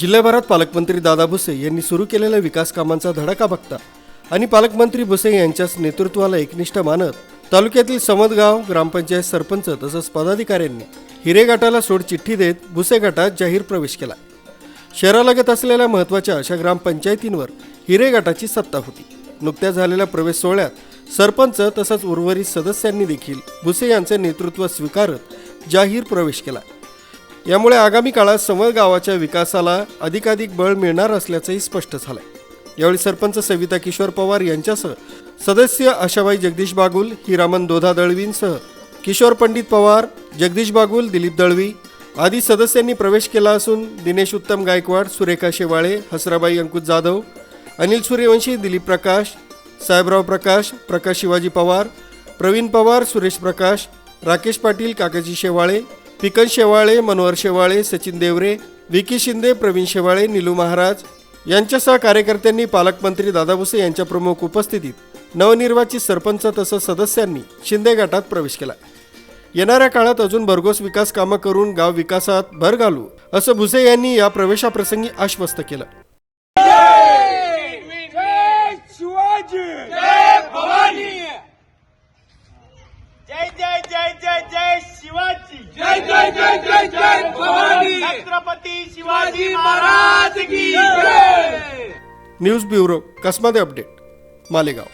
जिल्ह्याभरात पालकमंत्री दादा भुसे यांनी सुरू केलेल्या विकास कामांचा धडाका बघता आणि पालकमंत्री भुसे यांच्याच नेतृत्वाला एकनिष्ठ मानत तालुक्यातील समदगाव ग्रामपंचायत सरपंच तसंच पदाधिकाऱ्यांनी हिरे गटाला सोड चिठ्ठी देत भुसे गटात जाहीर प्रवेश केला. शहरालगत असलेल्या महत्त्वाच्या अशा ग्रामपंचायतींवर हिरे गटाची सत्ता होती. नुकत्याच झालेल्या प्रवेश सोहळ्यात सरपंच तसंच उर्वरित सदस्यांनी देखील भुसे यांचे नेतृत्व स्वीकारत जाहीर प्रवेश केला. यामुळे आगामी काळात समर गावाच्या विकासाला अधिकाधिक बळ मिळणार असल्याचंही स्पष्ट झालंय. यावेळी सरपंच सविता किशोर पवार यांच्यासह सदस्य आशाबाई जगदीश बागुल हिरामन दोधा दळवींसह किशोर पंडित पवार जगदीश बागुल दिलीप दळवी आदी सदस्यांनी प्रवेश केला असून दिनेश उत्तम गायकवाड सुरेखा शेवाळे हसराबाई अंकुश जाधव अनिल सूर्यवंशी दिलीप प्रकाश साहेबराव प्रकाश प्रकाश शिवाजी पवार प्रवीण पवार सुरेश प्रकाश राकेश पाटील काकाजी शेवाळे पिकन शेवाळे मनोहर शेवाळे सचिन देवरे विकी शिंदे प्रवीण शेवाळे निलू महाराज यांच्यासह कार्यकर्त्यांनी पालकमंत्री दादा भुसे यांच्या प्रमुख उपस्थितीत नवनिर्वाचित सरपंच तसंच सदस्यांनी शिंदे गटात प्रवेश केला. येणाऱ्या काळात अजून भरघोस विकास कामं करून गाव विकासात भर घालू असं भुसे यांनी या प्रवेशाप्रसंगी आश्वस्त केलं. जय जय जय शिवाजी जय जय जय जय जय भवानी. छत्रपती शिवाजी महाराज की जय. News bureau Kasmade update? Malegaon.